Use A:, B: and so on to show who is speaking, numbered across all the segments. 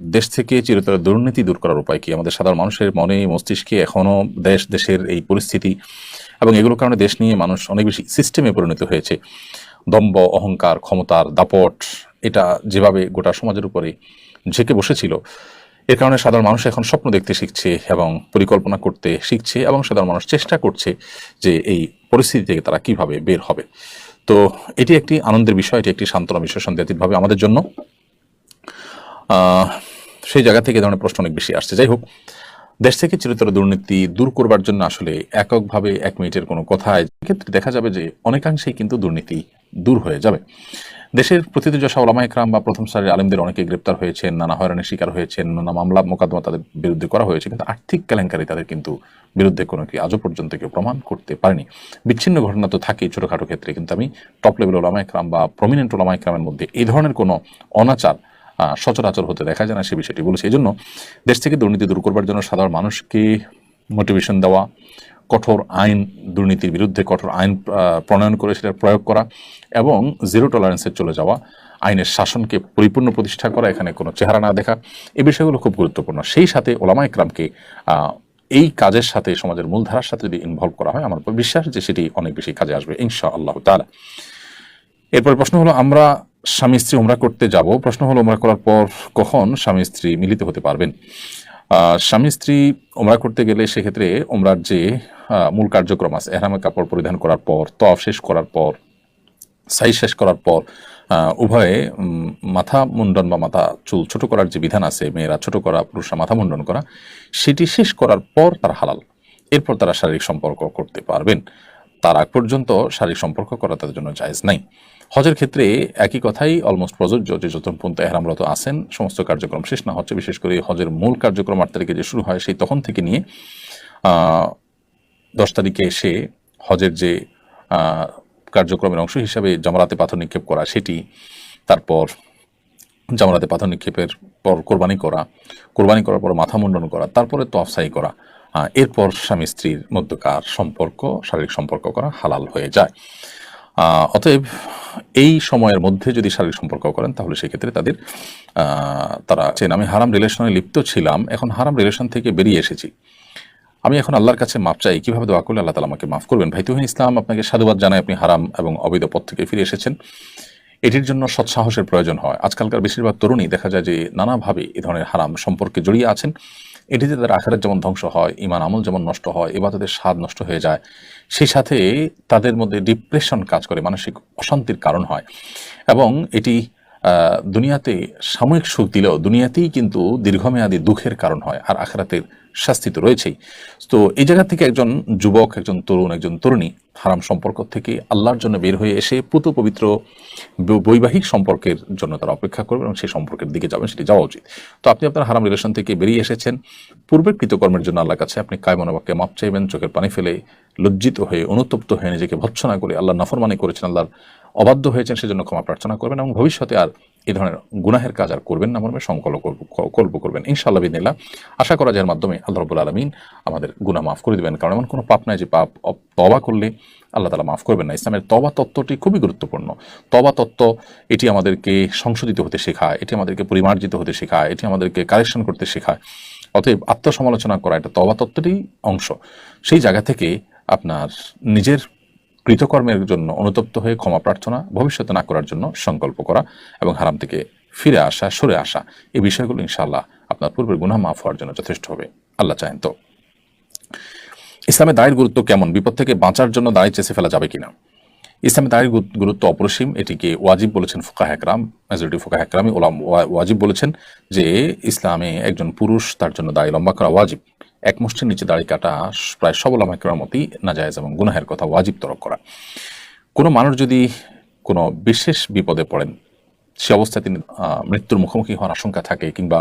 A: দেশ থেকে চিরতরে দুর্নীতি দূর করার উপায় কি? আমাদের সাধারণ মানুষের মনে, মস্তিষ্কে এখনও দেশ, দেশের এই পরিস্থিতি এবং এগুলোর কারণে দেশ নিয়ে মানুষ অনেক বেশি সিস্টেমে পরিণত হয়েছে। দম্ব অহংকার, ক্ষমতার দাপট, এটা যেভাবে গোটা সমাজের উপরে ঝেঁকে বসেছিল, এর কারণে সাধারণ মানুষ এখন স্বপ্ন দেখতে শিখছে এবং পরিকল্পনা করতে শিখছে এবং সাধারণ মানুষ চেষ্টা করছে যে এই পরিস্থিতি থেকে তারা কীভাবে বের হবে। তো এটি একটি আনন্দের বিষয়, এটি একটি সান্ত্বনা বিষয় সন্দেহাতীতভাবে আমাদের জন্য। সেই জায়গা থেকে ধরনের প্রশ্ন অনেক বেশি আসছে। যাই হোক, দেশ থেকে চিরতর দুর্নীতি দূর করবার জন্য আসলে এককভাবে এক মিনিটের কোনো কথায় ক্ষেত্রে দেখা যাবে যে অনেকাংশেই কিন্তু দুর্নীতি দূর হয়ে যাবে। দেশের প্রতিটি যশা ওলামা একরাম বা প্রথম সারির আলেমদের অনেকে গ্রেপ্তার হয়েছেন, নানা হয়রানির শিকার হয়েছেন, নানা মামলা মোকদ্দমা তাদের বিরুদ্ধে করা হয়েছে, কিন্তু আর্থিক কেলেঙ্কারি তাদের কিন্তু বিরুদ্ধে কোনো কি আজও পর্যন্ত কেউ প্রমাণ করতে পারেনি। বিচ্ছিন্ন ঘটনা তো থাকেই ছোটোখাটো ক্ষেত্রে, কিন্তু আমি টপ লেভেল ওলামা একরাম বা প্রমিনেন্ট ওলামা একরামের মধ্যে এই ধরনের কোনো অনাচার সচরাচর হতে দেখা যায় না সে বিষয়টি বলেছে। এই জন্য দেশ থেকে দুর্নীতি দূর করবার জন্য সাধারণ মানুষকে মোটিভেশন দেওয়া, কঠোর আইন, দুর্নীতির বিরুদ্ধে কঠোর আইন প্রণয়ন করে সেটা প্রয়োগ করা এবং জিরো টলারেন্সে চলে যাওয়া, আইনের শাসনকে পরিপূর্ণ প্রতিষ্ঠা করা, এখানে কোনো চেহারা না দেখা এই বিষয়গুলো খুব গুরুত্বপূর্ণ। সেই সাথে ওলামা ইকরামকে এই কাজের সাথে, সমাজের মূলধারার সাথে যদি ইনভলভ করা হয়, আমার বিশ্বাস যে সেটি অনেক বেশি কাজে আসবে ইনশা আল্লাহ তালা এরপর প্রশ্ন হলো, আমরা স্বামী স্ত্রী উমরা করতে যাব, প্রশ্ন হলো উমরা করার পর কখন স্বামী স্ত্রী মিলিত হতে পারবেন? স্বামী স্ত্রী উমরা করতে গেলে সেক্ষেত্রে উমরার যে মূল কার্যক্রম আছে এহরামের কাপড় পরিধান করার পর তফ শেষ করার পর, সাই শেষ করার পর উভয়ে মাথা মুন্ডন বা মাথা চুল ছোট করার যে বিধান আছে, মেয়েরা ছোট করা, পুরুষরা মাথা মুন্ডন করা, সেটি শেষ করার পর তারা হালাল। এরপর তারা শারীরিক সম্পর্ক করতে পারবেন। তার আগ পর্যন্ত শারীরিক সম্পর্ক করা তাদের জন্য জায়েজ নাই। হজের ক্ষেত্রে একই কথাই অলমোস্ট প্রযোজ্য যে যতক্ষণ পর্যন্ত এহরামরত আসেন সমস্ত কার্যক্রম শেষ না হচ্ছে। বিশেষ করে হজের মূল কার্যক্রম আট তারিখে যে শুরু হয়, সেই তখন থেকে নিয়ে দশ তারিখে এসে হজের যে কার্যক্রমের অংশ হিসাবে জামারাতে পাথর নিক্ষেপ করা সেটি, তারপর জামারাতে পাথর নিক্ষেপের পর কোরবানি করা, কোরবানি করার পর মাথা মুন্ডন করা, তারপরে তফসাই করা এরপর স্বামী স্ত্রীর মধ্যকার সম্পর্ক, শারীরিক সম্পর্ক করা হালাল হয়ে যায়। অতএব এই সময়ের মধ্যে যদি শারীরিক সম্পর্ক করেন, তাহলে সেক্ষেত্রে তাদের তারা চেন আমি হারাম রিলেশনে লিপ্ত ছিলাম, এখন হারাম রিলেশন থেকে বেরিয়ে এসেছি। আমি এখন আল্লাহর কাছে মাপ চাই, কীভাবে দোয়া করলে আল্লাহ তালা আমাকে মাফ করবেন? ভাই তুহিন ইসলাম, আপনাকে সাধুবাদ জানাই, আপনি হারাম এবং অবৈধ পথ থেকে ফিরে এসেছেন। এটির জন্য সৎসাহসের প্রয়োজন হয়। আজকালকার বেশিরভাগ তরুণী দেখা যায় যে নানাভাবে এ ধরনের হারাম সম্পর্কে জড়িয়ে আছেন। এটিতে তাদের আখেরাত যেমন ধ্বংস হয় ইমান আমল যেমন নষ্ট হয়, এবার তাদের স্বাদ নষ্ট হয়ে যায়, সেই সাথে তাদের মধ্যে ডিপ্রেশন কাজ করে, মানসিক অশান্তির কারণ হয়। এবং এটি দুনিয়াতে সাময়িক সুখ দিলেও দুনিয়াতেই কিন্তু দীর্ঘমেয়াদী দুঃখের কারণ হয়, আর আখেরাতের শাস্তি তো রয়েছেই। তো এই জায়গা থেকে একজন যুবক, একজন তরুণ, একজন তরুণী হারাম সম্পর্ক থেকে আল্লাহর জন্য বের হয়ে এসে পুত পবিত্র বৈবাহিক সম্পর্কের জন্য তারা অপেক্ষা করবেন এবং সেই সম্পর্কের দিকে যাবেন, সেটি যাওয়া উচিত। তো আপনি আপনার হারাম রিলেশন থেকে বেরিয়ে এসেছেন। পূর্বের কৃতকর্মের জন্য আল্লাহর কাছে আপনি কায় মনোবাক্যে মাপ চাইবেন, চোখের পানি ফেলে লজ্জিত হয়ে, অনুতপ্ত হয়ে নিজেকে ভৎসনা করে আল্লাহ নাফরমানি করেছেন, আল্লাহর অবাধ্য হয়েছেন, সেজন্য ক্ষমা প্রার্থনা করবেন এবং ভবিষ্যতে আর এই ধরনের গুনাহের কাজ আর করবেন না, মর্মে সংকল্প কল্প করবেন। ইনশাআল্লাহ বিদিল্লাহ আশা করা যার মাধ্যমে আল্লাহ রবুল আলমিন আমাদের গুনাহ মাফ করে দেবেন। কারণ এমন কোনো পাপ নাই যে পাপ তবা করলে আল্লাহ তালা মাফ করবেন না। ইসলামের তবা তত্ত্বটি খুবই গুরুত্বপূর্ণ। তবা তত্ত্ব, এটি আমাদেরকে সংশোধিত হতে শেখায়, এটি আমাদেরকে পরিমার্জিত হতে শেখায়, এটি আমাদেরকে কারেকশন করতে শেখায়। অতএব আত্মসমালোচনা করা, এটা তবা তত্ত্বেরই অংশ। সেই জায়গা থেকে আপনার নিজের কৃতকর্মের জন্য অনুতপ্ত হয়ে ক্ষমা প্রার্থনা, ভবিষ্যতে না করার জন্য সংকল্প করা এবং হারাম থেকে ফিরে আসা, সরে আসা, এই বিষয়গুলো ইনশাআল্লাহ আপনার পূর্বের গুনাহ মাফ হওয়ার জন্য যথেষ্ট হবে। আল্লাহ চাহেন তো। ইসলামে দায়ের গুরুত্ব কেমন? বিপদ থেকে বাঁচার জন্য দায় চেষে ফেলা যাবে কিনা? ইসলামে দায়ের গুরুত্ব অপরিসীম। এটিকে ওয়াজিব বলেছেন ফোকা একরাম, মেজরিটি ফোকা একরামই ওলাম ওয়া- ওয়াজিব বলেছেন যে ইসলামে একজন পুরুষ তার জন্য দায় লম্বা করা ওয়াজিব। এক মুষ্টির নিচে দাড়ি কাটা প্রায় সব ওলামা একরামের মতোই নাজায়েজ এবং গুনাহের কথা ওয়াজিব তরক করা। কোনো মানুষ যদি কোনো বিশেষ বিপদে পড়েন, সে অবস্থায় তিনি মৃত্যুর মুখোমুখি হওয়ার আশঙ্কা থাকে কিংবা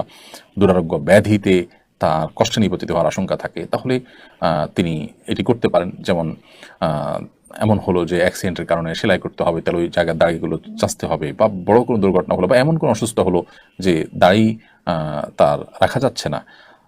A: দুরারোগ্য ব্যাধিতে তার কষ্টে নিপতিত হওয়ার আশঙ্কা থাকে, তাহলে তিনি এটি করতে পারেন। যেমন এমন হলো যে অ্যাক্সিডেন্টের কারণে সেলাই করতে হবে, তাহলে ওই জায়গার দাড়িগুলো চাচতে হবে বা বড় কোনো দুর্ঘটনা হলো বা এমন কোনো অসুস্থ হলো যে দাড়ি তার রাখা যাচ্ছে না।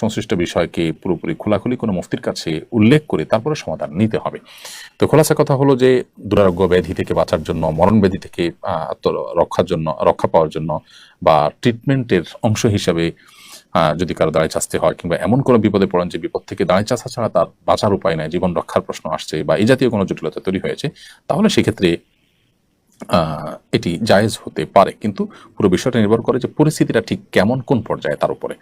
A: সংশ্লিষ্ট বিষয়কে পুরোপুরি খোলাখুলি কোনো মুফতির কাছে উল্লেখ করে তারপরে সমাধান নিতে হবে। তো খোলাসা কথা হলো যে, দুরারোগ্য ব্যাধি থেকে বাঁচার জন্য, মরণ ব্যাধি থেকে আত্মরক্ষার জন্য, রক্ষা পাওয়ার জন্য বা ট্রিটমেন্টের অংশ হিসাবে যদি কারও দাঁড়ায় চাচতে হয় কিংবা এমন কোনো বিপদে পড়েন যে বিপদ থেকে দাঁড়ায় চাষা ছাড়া তার বাঁচার উপায় নাই, জীবন রক্ষার প্রশ্ন আসছে বা এই জাতীয় কোনো জটিলতা তৈরি হয়েছে, তাহলে সেক্ষেত্রে এটি জায়েজ হতে পারে। কিন্তু পুরো বিষয়টা নির্ভর করে যে পরিস্থিতিটা ঠিক কেমন, কোন পর্যায়ে তার উপরে।